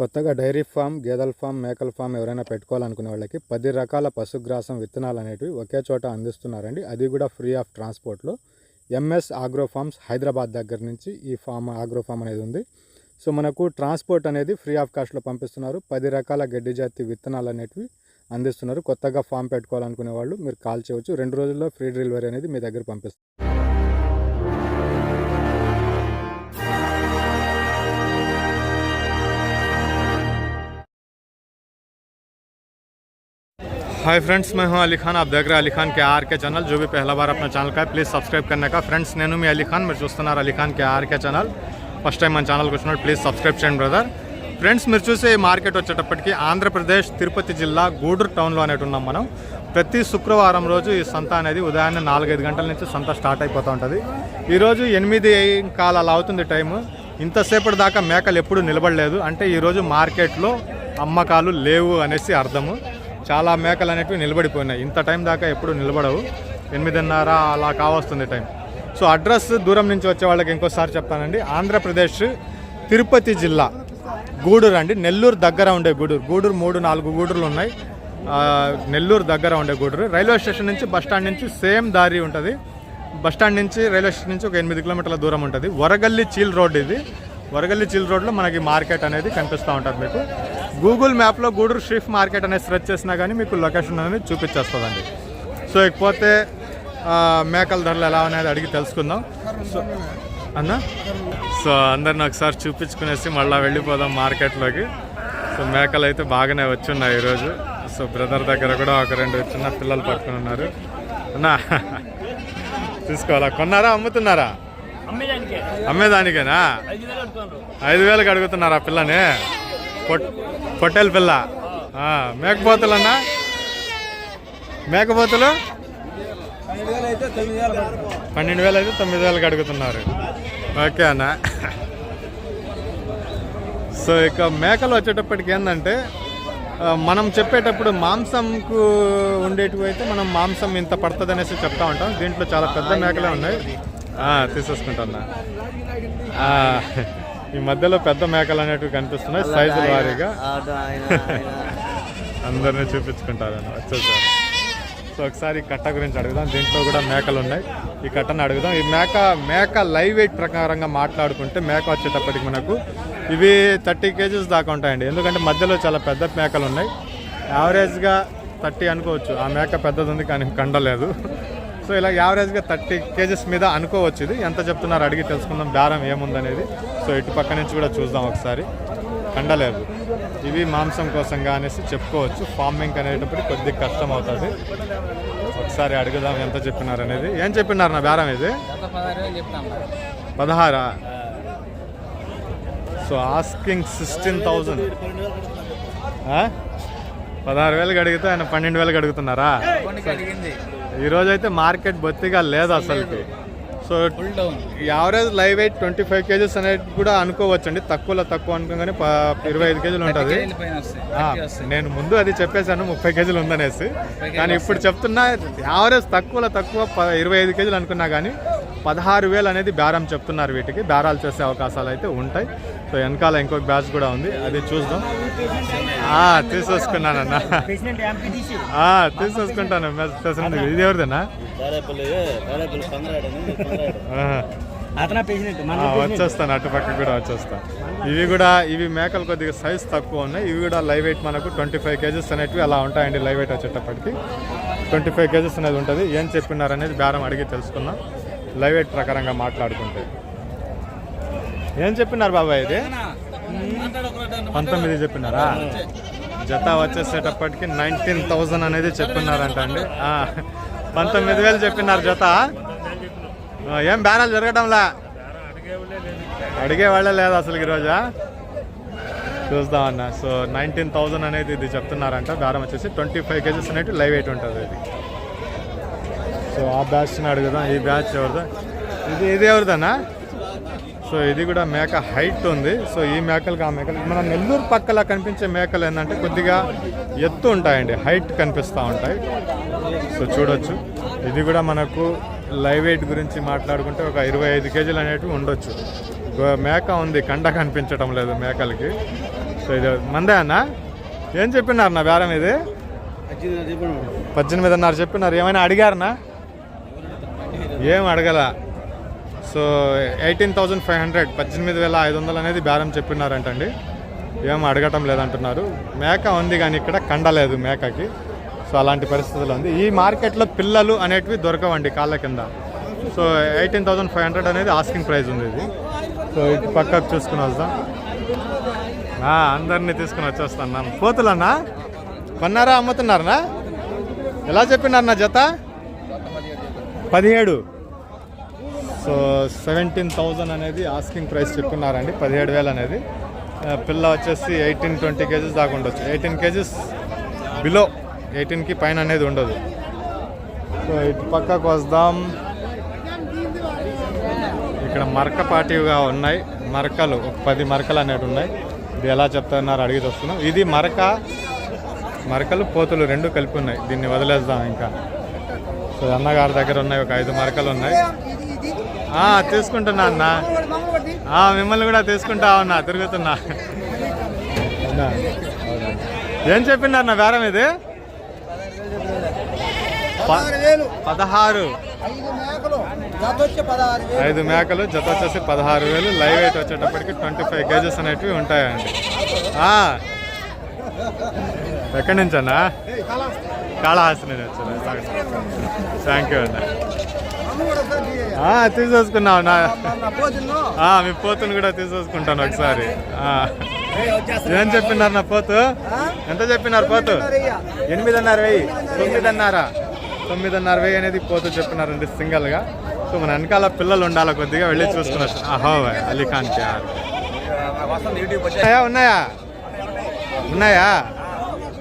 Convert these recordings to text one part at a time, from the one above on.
కొత్తగా dairy farm గేదెల farm మేకల ఫామ్ ఎవరైనా పెట్టుకోవాలనుకునే వాళ్ళకి పది రకాల పశుగ్రాసం విత్తనాలు అనేటివి ఒకే చోట అందిస్తున్నారండి. అది కూడా ఫ్రీ ఆఫ్ ట్రాన్స్పోర్ట్లో ఎంఎస్ ఆగ్రో ఫార్మ్స్ హైదరాబాద్ దగ్గర నుంచి ఈ ఫామ్ ఆగ్రో ఫామ్ అనేది ఉంది. సో మనకు ట్రాన్స్పోర్ట్ అనేది ఫ్రీ ఆఫ్ కాస్ట్లో పంపిస్తున్నారు. పది రకాల గడ్డి జాతి విత్తనాలు అనేటివి అందిస్తున్నారు. కొత్తగా ఫామ్ పెట్టుకోవాలనుకునే వాళ్ళు మీరు కాల్ చేయవచ్చు. రెండు రోజుల్లో ఫ్రీ డెలివరీ అనేది మీ దగ్గర పంపిస్తారు हाय फ्रेंड्स मैं हूं अली खान आप देख रहे हैं अली खान के आर के चैनल जो भी पहला बार अपना ఛానల్ का ప్లీజ్ సబ్స్క్రైబ్ करने का ఫ్రెండ్స్ నేను మీ అలీ ఖాన్ మీరు చూస్తున్నారు Ali Khan K RK channel first time మన ఛానల్కి వచ్చినప్పుడు ప్లీజ్ సబ్స్క్రైబ్ చేయండి బ్రదర్ ఫ్రెండ్స్ మీరు చూసే ఈ మార్కెట్ వచ్చేటప్పటికి ఆంధ్రప్రదేశ్ తిరుపతి జిల్లా గూడూరు టౌన్లో అనేటి ఉన్నాం మనం ప్రతి శుక్రవారం రోజు ఈ సంత అనేది ఉదయాన్నే నాలుగైదు గంటల నుంచి సంత స్టార్ట్ అయిపోతూ ఉంటుంది ఈరోజు ఎనిమిది కాల అలా అవుతుంది టైము ఇంతసేపటి దాకా మేకలు ఎప్పుడు నిలబడలేదు అంటే ఈరోజు మార్కెట్లో అమ్మకాలు లేవు అనేసి అర్థము చాలా మేకలు అనేటివి నిలబడిపోయినాయి. ఇంత టైం దాకా ఎప్పుడు నిలబడవు. ఎనిమిదిన్నర అలా కావస్తుంది టైం. సో అడ్రస్ దూరం నుంచి వచ్చే వాళ్ళకి ఇంకోసారి చెప్తానండి. ఆంధ్రప్రదేశ్ తిరుపతి జిల్లా గూడూరు అండి. నెల్లూరు దగ్గర ఉండే గూడూరు. గూడూరు మూడు నాలుగు గూడూరులు ఉన్నాయి. నెల్లూరు దగ్గర ఉండే గూడూరు. రైల్వే స్టేషన్ నుంచి బస్ స్టాండ్ నుంచి సేమ్ దారి ఉంటుంది. బస్ స్టాండ్ నుంచి రైల్వే స్టేషన్ నుంచి ఒక ఎనిమిది కిలోమీటర్ల దూరం ఉంటుంది. వరగల్లి చీల్ రోడ్ ఇది. వరగల్లి చీల్ రోడ్లో మనకి మార్కెట్ అనేది కనిపిస్తూ ఉంటుంది మీకు. గూగుల్ మ్యాప్లో గూడూరు స్ట్రీఫ్ మార్కెట్ అనేది సెర్చ్ చేసినా కానీ మీకు లొకేషన్ అనేది చూపించేస్తుందండి. సో ఇకపోతే మేకల ధరలు ఎలా అనేది అడిగి తెలుసుకుందాం. సో అన్న? సో అందరిని ఒకసారి చూపించుకునేసి మళ్ళీ వెళ్ళిపోదాం మార్కెట్లోకి. సో మేకలు అయితే బాగానే వచ్చున్నాయి ఈరోజు. సో బ్రదర్ దగ్గర కూడా ఒక రెండు చిన్న పిల్లలు పట్టుకుని ఉన్నారు. అన్నా తీసుకోవాలా? కొన్నారా? అమ్ముతున్నారా? అమ్మేదానికే. అమ్మేదానికేనా? ఐదు వేలకు అడుగుతున్నారా పిల్లని? పొట్ పొట్టేల పిల్ల. మేకపోతులు అన్న మేకపోతులు? పన్నెండు వేలు అయితే తొమ్మిది వేలకు అడుగుతున్నారు. ఓకే అన్న. సో ఇక మేకలు వచ్చేటప్పటికి ఏంటంటే మనం చెప్పేటప్పుడు మాంసంకు ఉండేటివి అయితే మనం మాంసం ఇంత పడుతుంది అనేసి చెప్తా ఉంటాం. దీంట్లో చాలా పెద్ద మేకలే ఉన్నాయి. ఆ, తీసేసుకుంటున్నా ఈ మధ్యలో పెద్ద మేకలు అనేటివి కనిపిస్తున్నాయి సైజుల వారీగా. అందరినీ చూపించుకుంటారని వచ్చేసారు. సో ఒకసారి ఈ కట్ట గురించి అడుగుదాం. దీంట్లో కూడా మేకలు ఉన్నాయి. ఈ కట్టను అడుగుదాం. ఈ మేక మేక లైవ్ వెయిట్ ప్రకారంగా మాట్లాడుకుంటే మేక వచ్చేటప్పటికి మనకు ఇవి థర్టీ కేజీస్ దాకా ఉంటాయండి. ఎందుకంటే మధ్యలో చాలా పెద్ద మేకలు ఉన్నాయి. యావరేజ్గా థర్టీ అనుకోవచ్చు. ఆ మేక పెద్దది ఉంది కానీ కండలేదు సో ఇలా యావరేజ్గా థర్టీ కేజెస్ మీద అనుకోవచ్చు ఇది. ఎంత చెప్తున్నారు అడిగి తెలుసుకుందాం. బేరం ఏముందనేది. సో ఇటు పక్క నుంచి కూడా చూద్దాం ఒకసారి. కండలేదు. ఇవి మాంసం కోసంగా అనేసి చెప్పుకోవచ్చు. ఫార్మింగ్ అనేటప్పుడు కొద్దిగా కష్టం అవుతుంది ఒకసారి అడుగుదాం ఎంత చెప్పినారు అనేది ఏం చెప్పినారు నా బేరం ఇది? పదహారా సో ఆస్కింగ్ సిక్స్టీన్ థౌజండ్. పదహారు వేలకు అడిగితే ఆయన పన్నెండు వేలకు అడుగుతున్నారా? ఈరోజు అయితే మార్కెట్ బొత్తిగా లేదు అసలుకి. So average live weight twenty five kgs అనేది కూడా అనుకోవచ్చు అండి తక్కువలో తక్కువ అనుకోగానే ఇరవై ఐదు కేజీలు ఉంటుంది. నేను ముందు అది చెప్పేశాను ముప్పై కేజీలు ఉందనేసి. కానీ ఇప్పుడు చెప్తున్నా యావరేజ్ తక్కువలో తక్కువ ఇరవై ఐదు కేజీలు అనుకున్నా కానీ పదహారు వేలు అనేది బేరం చెప్తున్నారు వీటికి. బేరాలు చేసే అవకాశాలు అయితే ఉంటాయి. సో వెనకాల ఇంకొక బ్యాచ్ కూడా ఉంది. అది చూద్దాం. తీసేసుకున్నానన్న. ప్రెసిడెంట్ తీసేసుకుంటాను. మెసేజ్ ఇది ఎవరిదేనా? ప్రెసిడెంట్ వచ్చేస్తాను. అటు పక్కకు కూడా వచ్చేస్తాను ఇవి కూడా ఇవి మేకలు కొద్దిగా సైజ్ తక్కువ ఉన్నాయి. ఇవి కూడా లైవ్ వెయిట్ మనకు ట్వంటీ ఫైవ్ కేజెస్ అనేటివి అలా ఉంటాయండి లైవ్ వెయిట్ వచ్చేటప్పటికి. ట్వంటీ ఫైవ్ కేజెస్ అనేది ఉంటుంది. ఏం చెప్పినారు అనేది బేరం అడిగి తెలుసుకుందాం. లైవ్ వెయిట్ ప్రకారంగా మాట్లాడుకుంటే. ఏం చెప్పినారు బాబాయ్ ఇది? పంతొమ్మిది చెప్పినారా? జత వచ్చేసేటప్పటికి నైన్టీన్ థౌజండ్ అనేది చెప్పినారంట అండి. పంతొమ్మిది వేలు చెప్పినారు జత. ఏం బేరాలు జరగడంలా? అడిగే వాళ్ళే లేదు అసలు ఈరోజా. చూద్దాం అన్న. సో నైన్టీన్ థౌజండ్ అనేది ఇది చెప్తున్నారంట. బేరం వచ్చేసి ట్వంటీ ఫైవ్ కేజెస్ అనేవి లైవ్ వెయిట్ ఉంటుంది ఇది. సో ఆ బ్యాచ్ని అడుగుదాం. ఈ బ్యాచ్ ఎవరిదా? ఇది ఇది ఎవరిదన్నా? సో ఇది కూడా మేక హైట్ ఉంది. సో ఈ మేకలకు ఆ మేకలు మన నెల్లూరు పక్కల కనిపించే మేకలు ఏంటంటే కొద్దిగా ఎత్తు ఉంటాయండి. హైట్ కనిపిస్తూ ఉంటాయి. సో చూడొచ్చు. ఇది కూడా మనకు లైవ్ వెయిట్ గురించి మాట్లాడుకుంటే ఒక ఇరవై ఐదు కేజీలు అనేటివి ఉండొచ్చు. మేక ఉంది కండ కనిపించడం లేదు మేకలకి. సో సో ఇది మందే అన్న? ఏం చెప్పినారు నా బేరం ఇది? పద్దెనిమిదిన్నర చెప్పినారు. ఏమైనా అడిగారనా? ఏం అడగల? So eighteen thousand five hundred పద్దెనిమిది వేల ఐదు వందలు అనేది బేరం చెప్పినారంటండి. ఏం అడగటం లేదంటున్నారు. మేక ఉంది కానీ ఇక్కడ కండలేదు మేకకి. సో అలాంటి పరిస్థితులు ఉంది. ఈ మార్కెట్లో పిల్లలు అనేటివి దొరకవండి కాళ్ళ కింద. So eighteen thousand five hundred అనేది ఆస్కింగ్ ప్రైస్ ఉంది ఇది. సో ఇటు పక్కకు చూసుకుని వస్తాం అందరినీ తీసుకుని వచ్చేస్తాను పోతులన్నా? కొన్నారా అమ్ముతున్నారనా? ఎలా చెప్పినారు నా జత? పదిహేడు. సో సెవెంటీన్ థౌజండ్ అనేది ఆస్కింగ్ ప్రైస్ చెప్పుకున్నారండి పదిహేడు వేలు అనేది. పిల్ల వచ్చేసి ఎయిటీన్ ట్వంటీ కేజీస్ దాకా ఉండొచ్చు. ఎయిటీన్ కేజీస్ బిలో ఎయిటీన్కి పైన అనేది ఉండదు. సో ఇటు పక్కకు వద్దాం. ఇక్కడ మరకపాటిగా ఉన్నాయి. మరకలు ఒక పది మరకలు అనేవి ఉన్నాయి. ఇది ఎలా చెప్తున్నారు అడిగి వస్తున్నాం ఇది మరక మరకలు పోతులు రెండు కలిపి ఉన్నాయి. దీన్ని వదిలేద్దాం ఇంకా. సో అన్నగారి దగ్గర ఉన్నాయి ఒక ఐదు మరకలు ఉన్నాయి. తీసుకుంటున్నా అన్న. మిమ్మల్ని కూడా తీసుకుంటా ఉన్నా తిరుగుతున్నా. ఏం చెప్పినారు అన్న బేరం ఇది? పదహారు. ఐదు మేకలు జత పదహారు వేలు వచ్చేసి పదహారు వేలు. లైవ్ వెయిట్ వచ్చేటప్పటికి ట్వంటీ ఫైవ్ కేజెస్ అనేటివి ఉంటాయండి. ఎక్కడి నుంచి అన్నా? కాళహస్తి నుంచి వచ్చాను థ్యాంక్ యూ అన్న. తీసేసుకున్నావు నా మీ పోతును కూడా తీసేసుకుంటాను ఒకసారి. ఏం చెప్పినారు నా పోతు? ఎంత చెప్పినారు పోతు? ఎనిమిదిన్నర వెయ్యి. తొమ్మిదిన్నర. తొమ్మిదిన్నర వెయ్యి అనేది పోతు చెప్పినారండి సింగల్గా. సో మన వెనకాల పిల్లలు ఉండాలి కొద్దిగా వెళ్ళి చూసుకున్నారు. అహో అలీఖాన్ ఉన్నాయా? ఉన్నాయా?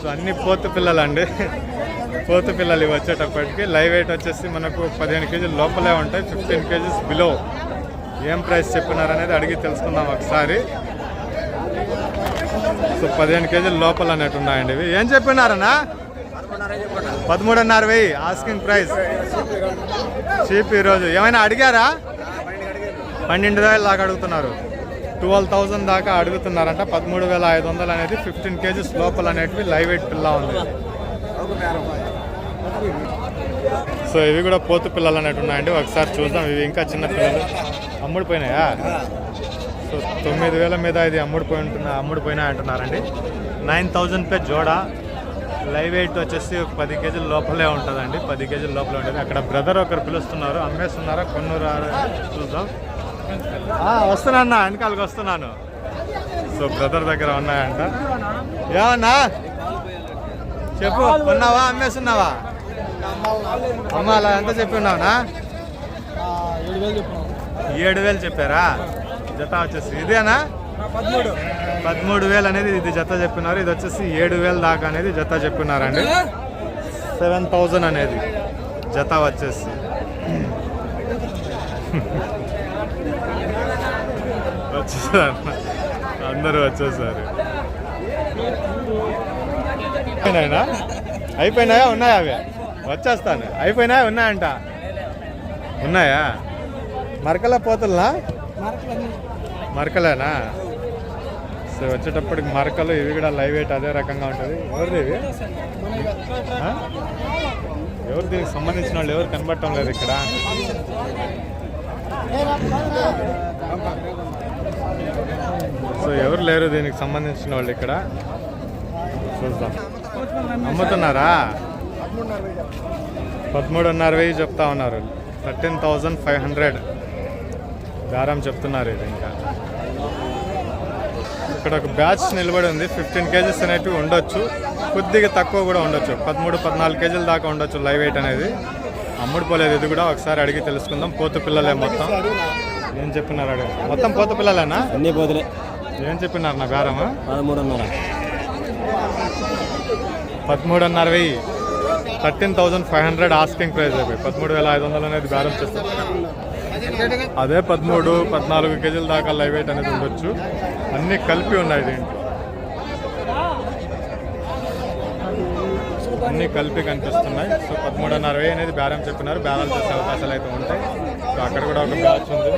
సో అన్ని పోతు పిల్లలు అండి పోతు పిల్లలు ఇవి వచ్చేటప్పటికి. లైవ్ వెయిట్ వచ్చేసి మనకు పదిహేను కేజీలు లోపలే ఉంటాయి ఫిఫ్టీన్ కేజీస్ బిలో. ఏం ప్రైస్ చెప్పినారనేది అడిగి తెలుసుకుందాం ఒకసారి. సో పదిహేను కేజీలు లోపల అన్నట్టు ఉన్నాయండి ఇవి. ఏం చెప్పినారన్నా? పదమూడున్నర వెయ్యి ఆస్కింగ్ ప్రైస్ చీప్ ఈరోజు. ఏమైనా అడిగారా? పన్నెండు వేలు దాకా అడుగుతున్నారు. ట్వెల్వ్ థౌజండ్ దాకా అడుగుతున్నారంట. పదమూడు వేల ఐదు వందలు అనేది ఫిఫ్టీన్ కేజీస్ లోపల అనేటివి లైవ్ ఎయిట్ పిల్ల ఉంది. సో ఇవి కూడా పోతు పిల్లలు అనేటివి ఉన్నాయండి. ఒకసారి చూద్దాం. ఇవి ఇంకా చిన్న పిల్లలు. అమ్ముడిపోయినాయా? సో తొమ్మిది వేల మీద ఇది అమ్ముడిపోయి ఉంటున్నా అమ్ముడిపోయినా అంటున్నారండి. నైన్ థౌజండ్ పే జోడా. లైవ్ వెయిట్ వచ్చేసి ఒక పది కేజీల లోపలే ఉంటుందండి. పది కేజీల లోపలే ఉంటుంది. అక్కడ బ్రదర్ ఒకరు పిలుస్తున్నారు. అమ్మేస్తున్నారా? కొన్నూరా? చూద్దాం. వస్తున్నా అన్న వెనకాలకి వస్తున్నాను. సో బ్రదర్ దగ్గర ఉన్నాయంట. ఏమన్నా చెప్పు ఉన్నావా అమ్మేస్తున్నావా? అమ్మాలా ఎంత చెప్పి ఉన్నావునా? ఏడు వేలు చెప్పారా? జత వచ్చేసి ఇదేనా? పదమూడు పదమూడు వేలు అనేది ఇది జత చెప్పినారు. ఇది వచ్చేసి ఏడు వేలు దాకా అనేది జత చెప్పినారండి. సెవెన్ థౌజండ్ అనేది జత వచ్చేసి. వచ్చేసారు అందరూ వచ్చేసారు. అయిపోయినాయినా? అయిపోయినాయా? ఉన్నాయా అవి? వచ్చేస్తాను. అయిపోయినాయా? ఉన్నాయంట. ఉన్నాయా? మరకల పోతున్నా మరకలేనా? సో వచ్చేటప్పటికి మరకలు ఇవి కూడా లైవ్ ఎయిట్ అదే రకంగా ఉంటుంది. ఎవరిది ఇవి? ఎవరు దీనికి సంబంధించిన వాళ్ళు? ఎవరు కనబడటం లేదు ఇక్కడ? సో ఎవరు లేరు దీనికి సంబంధించిన వాళ్ళు ఇక్కడ. చూద్దాం. అమ్ముతున్నారా? పదమూడున్నర వెయ్యి చెప్తా ఉన్నారు. Thirteen thousand five hundred. దారం చెప్తున్నారు ఇది ఇంకా. ఇక్కడ ఒక బ్యాచ్ నిలబడి ఉంది. ఫిఫ్టీన్ కేజీస్ అనేటివి ఉండొచ్చు. కొద్దిగా తక్కువ కూడా ఉండొచ్చు. పదమూడు పద్నాలుగు కేజీల దాకా ఉండొచ్చు లైవ్ వెయిట్ అనేది. అమ్ముడు పోలేదు ఇది కూడా ఒకసారి అడిగి తెలుసుకుందాం. పోతు పిల్లలే మొత్తం. ఏం చెప్పినారు అడిగి మొత్తం పోతు పిల్లలేనా? అన్ని పోతులే. ఏం చెప్పినారు నా బేరము పదమూడున్నర. పదమూడున్నర వెయ్యి. Thirteen thousand five hundred asking price అయిపోయి పదమూడు వేల ఐదు వందలు అనేది బేరం చేస్తారు అదే పదమూడు పద్నాలుగు కేజీల దాకా లైవ్ వెయిట్ అనేది ఉండొచ్చు. అన్నీ కలిపి ఉన్నాయి దీంట్లో. అన్నీ కలిపి కనిపిస్తున్నాయి. సో పదమూడున్నర వెయ్యి అనేది బేరం చెప్పినారు. బేరాలు చేసే అవకాశాలు అయితే ఉంటాయి. అక్కడ కూడా ఒక బ్యాచ్ ఉంది.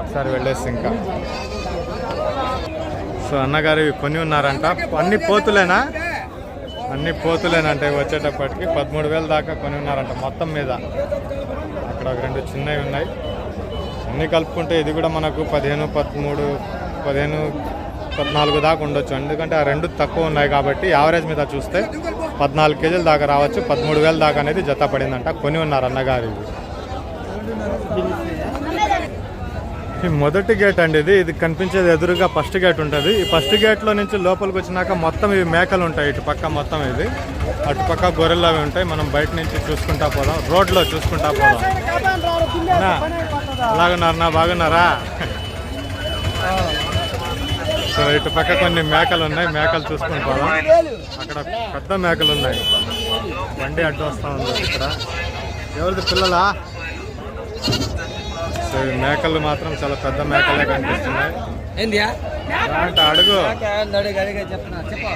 ఒకసారి వెళ్ళేసి ఇంకా. సో అన్నగారు కొని ఉన్నారంట. అన్ని పోతులేనా? అన్ని పోతులేనంట వచ్చేటప్పటికి పదమూడు వేలు దాకా కొని ఉన్నారంట మొత్తం మీద. అక్కడ ఒక రెండు చిన్నవి ఉన్నాయి. అన్నీ కలుపుకుంటే ఇది కూడా మనకు పదిహేను పదమూడు పదిహేను పద్నాలుగు దాకా ఉండొచ్చు. ఎందుకంటే ఆ రెండు తక్కువ ఉన్నాయి కాబట్టి యావరేజ్ మీద చూస్తే పద్నాలుగు కేజీల దాకా రావచ్చు. పదమూడు వేల దాకా అనేది జత పడిందంట. కొని ఉన్నారు అన్నగారు మొదటి గేట్ అండి ఇది. ఇది కనిపించేది ఎదురుగా ఫస్ట్ గేట్ ఉంటుంది. ఈ ఫస్ట్ గేట్లో నుంచి లోపలికి వచ్చినాక మొత్తం ఇవి మేకలు ఉంటాయి. ఇటు పక్క మొత్తం ఇది అటు పక్క గొర్రెలు అవి ఉంటాయి. మనం బయట నుంచి చూసుకుంటా పోదాం. రోడ్లో చూసుకుంటా పోదాం. నా, నా బాగున్నారా? సో ఇటు పక్క కొన్ని మేకలు ఉన్నాయి. మేకలు చూసుకుని పోదాం. అక్కడ పెద్ద మేకలు ఉన్నాయి. బండి అడ్డు వస్తా ఉంది ఇక్కడ. ఎవరిది పిల్లలా? సో ఈ మేకలు మాత్రం చాలా పెద్ద మేకలే కనిపిస్తున్నాయి ఏంది అంటే అడుగు అడిగి అడిగి చెప్తున్నా చెప్ప